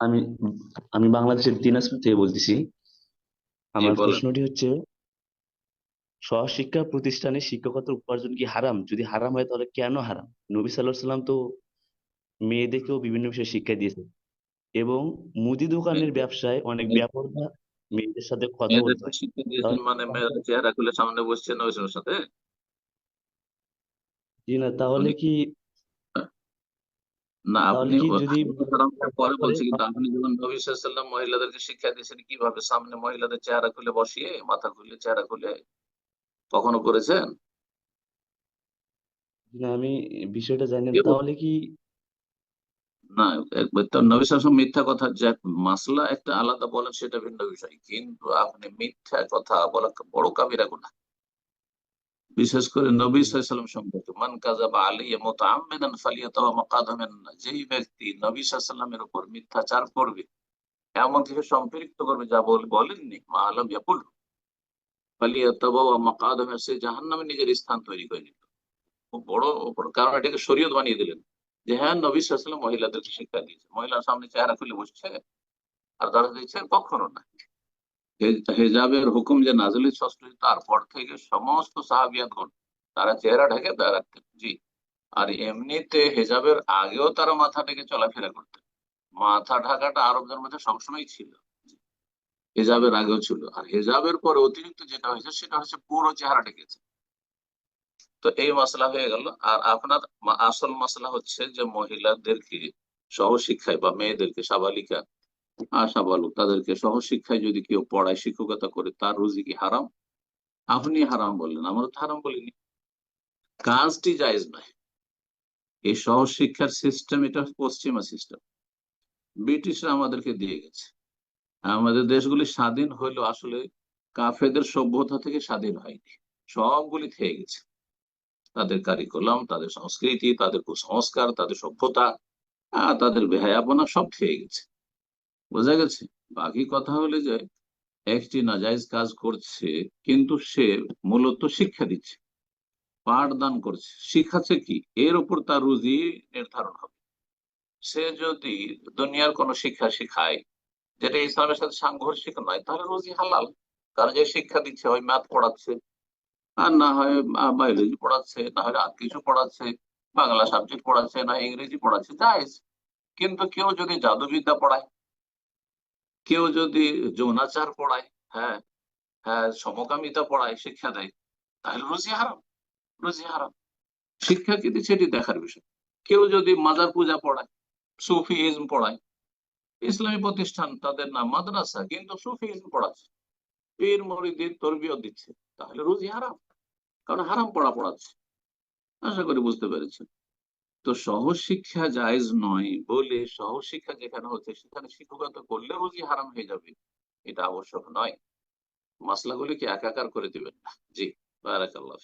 আমি আমি বাংলাদেশের দিনাজপুর থেকে বলতেছি। আমার বলেন। প্রশ্নটি হচ্ছে স্বশিক্ষা প্রতিষ্ঠানে শিক্ষকতার উপার্জন কি হারাম? যদি হারাম হয় তাহলে কেন হারাম? নবী আলাইহি সাল্লাম তো মেয়েদেরকেও বিভিন্ন বিষয়ে শিক্ষা দিয়েছে এবং মুদি দোকানের ব্যবসায় অনেক ব্যাপারীরা মেয়েদের সাথে কথা বলতে শিক্ষা দিয়েছেন মানে মেয়েরা চেহারা খুলে সামনে বসছে সাথে? জি না তাহলে কি না আপনি পরে বলছি কিন্তু আপনি যখন নবী সাল্লাম মহিলাদেরকে শিক্ষা দিয়েছেন কীভাবে সামনে মহিলাদের চেহারা খুলে বসিয়ে মাথা খুলে চেহারা খুলে কখনো করেছেন? না আমি বিষয়টা জানি না। তাহলে কি না নবী সাল্লাম মিথ্যা কথা যে মাসলা একটা আলাদা বলেন সেটা ভিন্ন বিষয়। কিন্তু আপনি মিথ্যা কথা বলা বড় কাবিরা গুনাহ। বিশেষ করে নবী সাল্লাম সম্পর্কে, মান কাযাবা আলাইয়া মুতাআম্মিদান ফালিয়াতাওয়া নার। যেই ব্যক্তি নবী সাল্লামের উপর মিথ্যাচার করবে, এমন কিছু সম্পৃক্ত করবে, যা বল, বলেননি, মা আলম ইয়াকুল সে জাহান্নামে নিজের স্থান তৈরি করে খুব বড় কারণ এটাকে শরীয়ত বানিয়ে দিলেন যে হ্যাঁ নবী সাল্লাম মহিলাদেরকে শিক্ষা দিয়েছে মহিলার সামনে চেহারা খুলে বসছে, আর তারা দিচ্ছে কখনো না হেজাবের হুকুম যে নাজলি ষষ্ঠ তারপর থেকে সমস্ত সাহাবিয়াতগণ তারা চেহারা ঢেকে দেয় রাখতেন জি। আর এমনিতে হেজাবের আগেও তারা মাথা ঢেকে চলাফেরা করতেন। মাথা ঢাকাটা আরবদের মধ্যে সবসময় ছিল। হেজাবের আগেও ছিল। আর হেজাবের পরে অতিরিক্ত যেটা হয়েছে, সেটা হচ্ছে পুরো চেহারা ঢেকেছে। তো এই মশলা হয়ে গেল। আর আপনার আসল মশলা হচ্ছে যে মহিলাদেরকে সহশিক্ষায় বা মেয়েদেরকে সাবালিকা আশা বালক, তাদেরকে সহশিক্ষায় যদি কেউ পড়ায়, শিক্ষকতা করে, তার রুজি কি হারাম? আপনি হারাম বললেন, আমরা তো হারাম বলিনি। কাজটি জায়েজ নয়। এই সহশিক্ষার সিস্টেম এটা পশ্চিমা সিস্টেম ব্রিটিশরা আমাদেরকে দিয়ে গেছে। আমাদের দেশগুলি স্বাধীন হইল আসলে কাফেদের সভ্যতা থেকে স্বাধীন হয়নি। সবগুলি থেকে গেছে। তাদের কারিকুলাম তাদের সংস্কৃতি, তাদের কুসংস্কার, তাদের সভ্যতা তাদের বেহায়াপনা সব থেকে গেছে। বোঝা গেছে? বাকি কথা হলে যে, একটি নাজাইজ কাজ করছে, কিন্তু সে মূলত শিক্ষা দিচ্ছে পাঠদান করছে। শিখাচ্ছে কি? এর উপর তার রুজি নির্ধারণ হবে। সে যদি দুনিয়ার কোন শিক্ষা শিখায়, যেটা ইসলামের সাথে সাংঘর্ষিক নয়, তাহলে রুজি হালাল। কারণ যে শিক্ষা দিচ্ছে হয় ম্যাথ পড়াচ্ছে। আর না হয় বায়োলজি পড়াচ্ছে, না হয় আর কিছু পড়াচ্ছে, বাংলা সাবজেক্ট পড়াচ্ছে, না ইংরেজি পড়াচ্ছে জায়েজ কিন্তু কেউ যদি জাদুবিদ্যা পড়ায় কেউ যদি যৌনাচার পড়ায় হ্যাঁ হ্যাঁ সমকামিতা পড়ায়, শিক্ষা দেয়, তাহলে রুজি হারাম রুজি হারাম। শিক্ষা কি দিচ্ছে? এটি দেখার বিষয়। কেউ যদি মাজার পূজা পড়ায় সুফিজম পড়ায়, ইসলামী প্রতিষ্ঠান তাদের নাম মাদ্রাসা, কিন্তু সুফিজম পড়াচ্ছে, পীর মরিদের তরবিয়ত দিচ্ছে, তাহলে রুজি হারাম, কারণ হারাম পড়া পড়াচ্ছে। আশা করি বুঝতে পেরেছেন। তো সহশিক্ষা জায়েজ নয় বলে সহশিক্ষা যেখানে হচ্ছে সেখানে শিক্ষকতা করলে রোজি হারাম হয়ে যাবে। এটা আবশ্যক নয়। মাসলাগুলিকে একাকার করে দিবেন? না জি, বারাকাল্লাহ